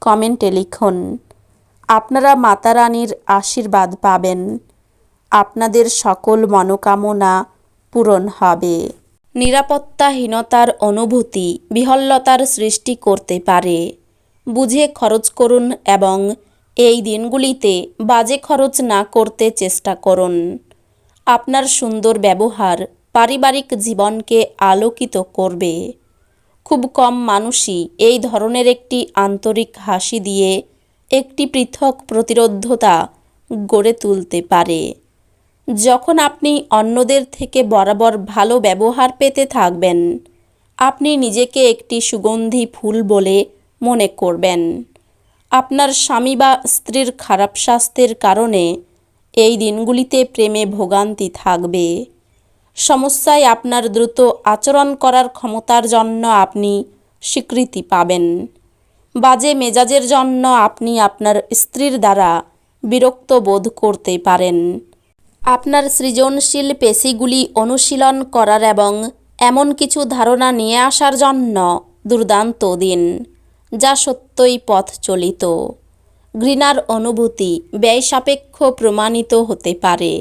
কমেন্টে লিখুন, আপনারা মাতা রানীর আশীর্বাদ পাবেন। আপনাদের সকল মনোকামনা পূরণ হবে। নিরাপত্তাহীনতার অনুভূতি বিহল্লতার সৃষ্টি করতে পারে। বুঝে খরচ করুন এবং এই দিনগুলিতে বাজে খরচ না করতে চেষ্টা করুন। আপনার সুন্দর ব্যবহার পারিবারিক জীবনকে আলোকিত করবে। খুব কম মানুষই এই ধরনের একটি আন্তরিক হাসি দিয়ে একটি পৃথক প্রতিরোধ্যতা গড়ে তুলতে পারে। যখন আপনি অন্যদের থেকে বরাবর ভালো ব্যবহার পেতে থাকবেন, আপনি নিজেকে একটি সুগন্ধি ফুল বলে মনে করবেন। আপনার স্বামী বা স্ত্রীর খারাপ স্বাস্থ্যের কারণে এই দিনগুলিতে প্রেমে ভোগান্তি থাকবে। সমস্যায় আপনার দ্রুত আচরণ করার ক্ষমতার জন্য আপনি স্বীকৃতি পাবেন। বাজে মেজাজের জন্য আপনি আপনার স্ত্রীর দ্বারা বিরক্ত বোধ করতে পারেন। আপনার সৃজনশীল পেশিগুলি অনুশীলন করার এবং এমন কিছু ধারণা নিয়ে আসার জন্য দুর্দান্ত দিন, যা সত্যই পথ চলিত। ঘৃণার অনুভূতি ব্যয়সাপেক্ষ প্রমাণিত হতে পারে।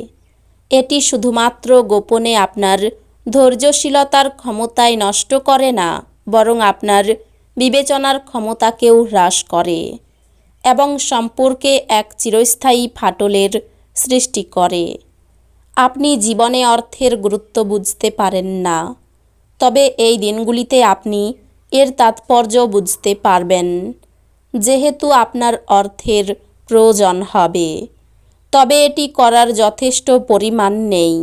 এটি শুধুমাত্র গোপনে আপনার ধৈর্যশীলতার ক্ষমতায় নষ্ট করে না, বরং আপনার বিবেচনার ক্ষমতাকেও হ্রাস করে এবং সম্পর্কে এক চিরস্থায়ী ফাটলের সৃষ্টি করে। আপনি জীবনে অর্থের গুরুত্ব বুঝতে পারেন না, তবে এই দিনগুলিতে আপনি এর তাৎপর্য বুঝতে পারবেন, যেহেতু আপনার অর্থের প্রয়োজন হবে। তবে এটি করার যথেষ্ট পরিমাণ নেই।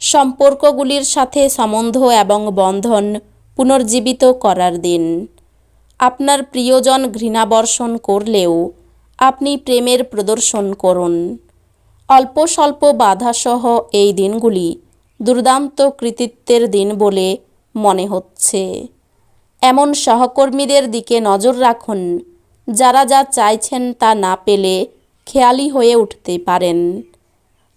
সম্পর্কগুলির সাথে সম্বন্ধ এবং বন্ধন পুনর্জীবিত করার দিন। আপনার প্রিয়জন ঘৃণাবর্ষণ করলেও আপনি প্রেমের প্রদর্শন করুন। অল্প স্বল্প বাধাসহ এই দিনগুলি দুর্দান্ত কৃতিত্বের দিন বলে মনে হচ্ছে। এমন সহকর্মীদের দিকে নজর রাখুন, যারা যা চাইছেন তা না পেলে খেয়ালি হয়ে উঠতে পারেন।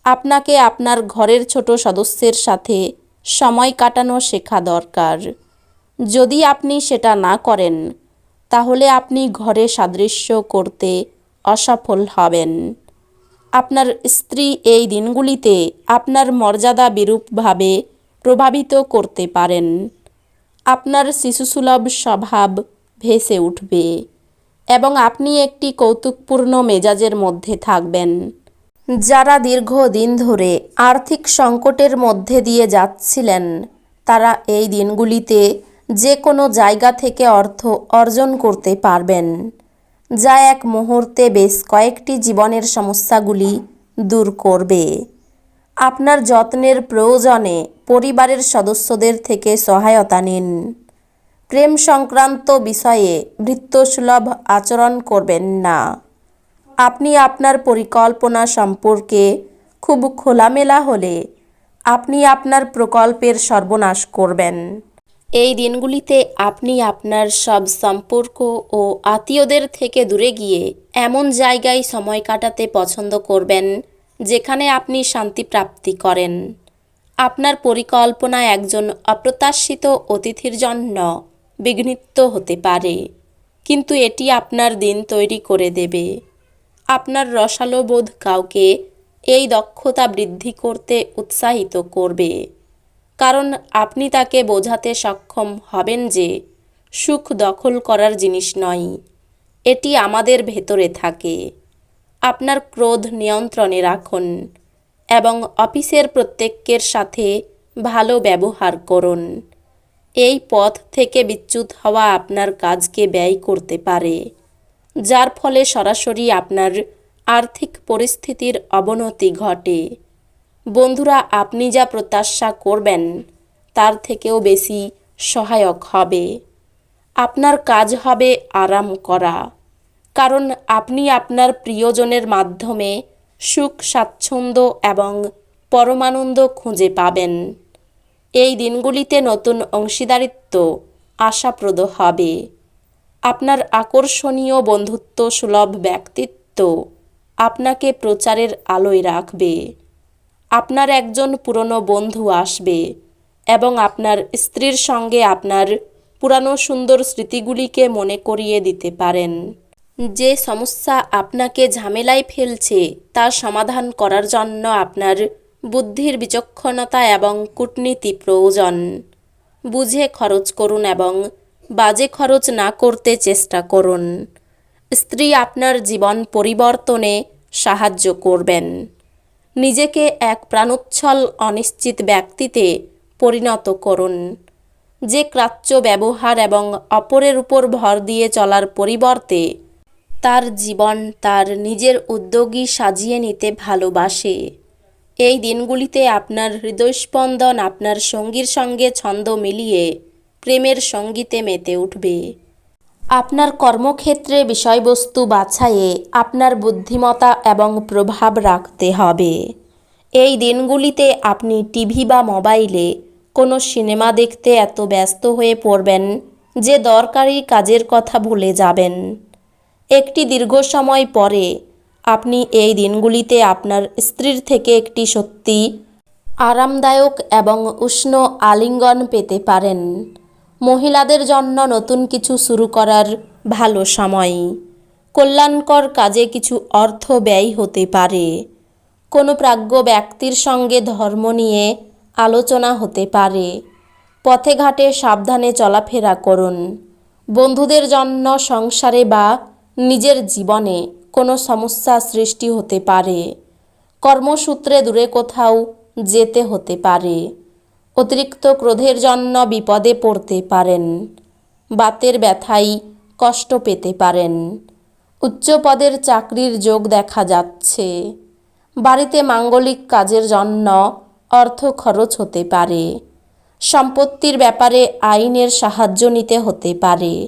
আপনাকে আপনার ঘরের ছোট সদস্যের সাথে সময় কাটানো শেখা দরকার। যদি আপনি সেটা না করেন, তাহলে আপনি ঘরে সাদৃশ্য করতে অসফল হবেন। আপনার স্ত্রী এই দিনগুলিতে আপনার মর্যাদা বিরূপভাবে প্রভাবিত করতে পারেন। আপনার শিশুসুলভ স্বভাব ভেসে উঠবে। এবং আপনি একটি কৌতুকপূর্ণ মেজাজের মধ্যে থাকবেন। যারা দীর্ঘদিন ধরে আর্থিক সংকটের মধ্যে দিয়ে যাচ্ছিলেন, তারা এই দিনগুলিতে যে কোনো জায়গা থেকে অর্থ অর্জন করতে পারবেন, যা এক মুহূর্তে বেশ কয়েকটি জীবনের সমস্যাগুলি দূর করবে। আপনার যত্নের প্রয়োজনে পরিবারের সদস্যদের থেকে সহায়তা নিন। প্রেম সংক্রান্ত বিষয়ে ভৃত্যসুলভ আচরণ করবেন না। আপনি আপনার পরিকল্পনা সম্পর্কে খুব খোলামেলা হলে আপনি আপনার প্রকল্পের সর্বনাশ করবেন। এই দিনগুলিতে আপনি আপনার সব সম্পর্ক ও আত্মীয়দের থেকে দূরে গিয়ে এমন জায়গায় সময় কাটাতে পছন্দ করবেন, যেখানে আপনি শান্তি প্রাপ্তি করেন। আপনার পরিকল্পনা একজন অপ্রত্যাশিত অতিথির জন্য বিঘ্নিত হতে পারে। কিন্তু এটি আপনার দিন তৈরি করে দেবে। আপনার রসালো বোধ কাউকে এই দক্ষতা বৃদ্ধি করতে উৎসাহিত করবে। কারণ আপনি তাকে বোঝাতে সক্ষম হবেন যে, সুখ দখল করার জিনিস নয়, এটি আমাদের ভেতরে থাকে। আপনার ক্রোধ নিয়ন্ত্রণে রাখুন এবং অফিসের প্রত্যেকের সাথে ভালো ব্যবহার করুন। এই পথ থেকে বিচ্যুত হওয়া আপনার কাজকে ব্যয় করতে পারে, যার ফলে সরাসরি আপনার আর্থিক পরিস্থিতির অবনতি ঘটে। বন্ধুরা, আপনি যা প্রত্যাশা করবেন, তার থেকেও বেশি সহায়ক হবে। আপনার কাজ হবে আরাম করা, কারণ আপনি আপনার প্রিয়জনের মাধ্যমে সুখ, স্বাচ্ছন্দ্য এবং পরমানন্দ খুঁজে পাবেন। এই দিনগুলিতে নতুন অংশীদারিত্ব আশাপ্রদ হবে। আপনার আকর্ষণীয় বন্ধুত্ব সুলভ ব্যক্তিত্ব আপনাকে প্রচারের আলোয় রাখবে। আপনার একজন পুরনো বন্ধু আসবে এবং আপনার স্ত্রীর সঙ্গে আপনার পুরানো সুন্দর স্মৃতিগুলিকে মনে করিয়ে দিতে পারেন। যে সমস্যা আপনাকে ঝামেলায় ফেলছে তা সমাধান করার জন্য আপনার বুদ্ধির বিচক্ষণতা এবং কূটনীতি প্রয়োজন। বুঝে খরচ করুন এবং বাজে খরচ না করতে চেষ্টা করুন। স্ত্রী আপনার জীবন পরিবর্তনে সাহায্য করবেন। নিজেকে এক প্রাণোচ্ছল, অনিশ্চিত ব্যক্তিতে পরিণত করুন। যে ক্রাচ্য ব্যবহার এবং অপরের উপর ভর দিয়ে চলার পরিবর্তে তার জীবন তার নিজের উদ্যোগী সাজিয়ে নিতে ভালোবাসে। এই দিনগুলিতে আপনার হৃদয়স্পন্দন আপনার সঙ্গীর সঙ্গে ছন্দ মিলিয়ে প্রেমের সঙ্গীতে মেতে উঠবে। আপনার কর্মক্ষেত্রে বিষয়বস্তু বাছাইয়ে আপনার বুদ্ধিমতা এবং প্রভাব রাখতে হবে। এই দিনগুলিতে আপনি টিভি বা মোবাইলে কোনো সিনেমা দেখতে এত ব্যস্ত হয়ে পড়বেন যে দরকারি কাজের কথা ভুলে যাবেন। একটি দীর্ঘ সময় পরে আপনি এই দিনগুলিতে আপনার স্ত্রীর থেকে একটি সত্যি, আরামদায়ক এবং উষ্ণ আলিঙ্গন পেতে পারেন। মহিলাদের জন্য নতুন কিছু শুরু করার ভালো সময়। কল্যাণকর কাজে কিছু অর্থ ব্যয় হতে পারে। কোনো প্রাজ্ঞ ব্যক্তির সঙ্গে ধর্ম নিয়ে আলোচনা হতে পারে। পথে ঘাটে সাবধানে চলাফেরা করুন। বন্ধুদের জন্য সংসারে বা নিজের জীবনে কোনো সমস্যা সৃষ্টি হতে পারে। কর্মসূত্রে দূরে কোথাও যেতে হতে পারে। অতিরিক্ত ক্রোধের জন্য বিপদে পড়তে পারেন। বাতের ব্যথায় কষ্ট পেতে পারেন। উচ্চ পদের চাকরির যোগ দেখা যাচ্ছে। বাড়িতে মাঙ্গলিক কাজের জন্য অর্থ খরচ হতে পারে। সম্পত্তির ব্যাপারে আইনের সাহায্য নিতে হতে পারে।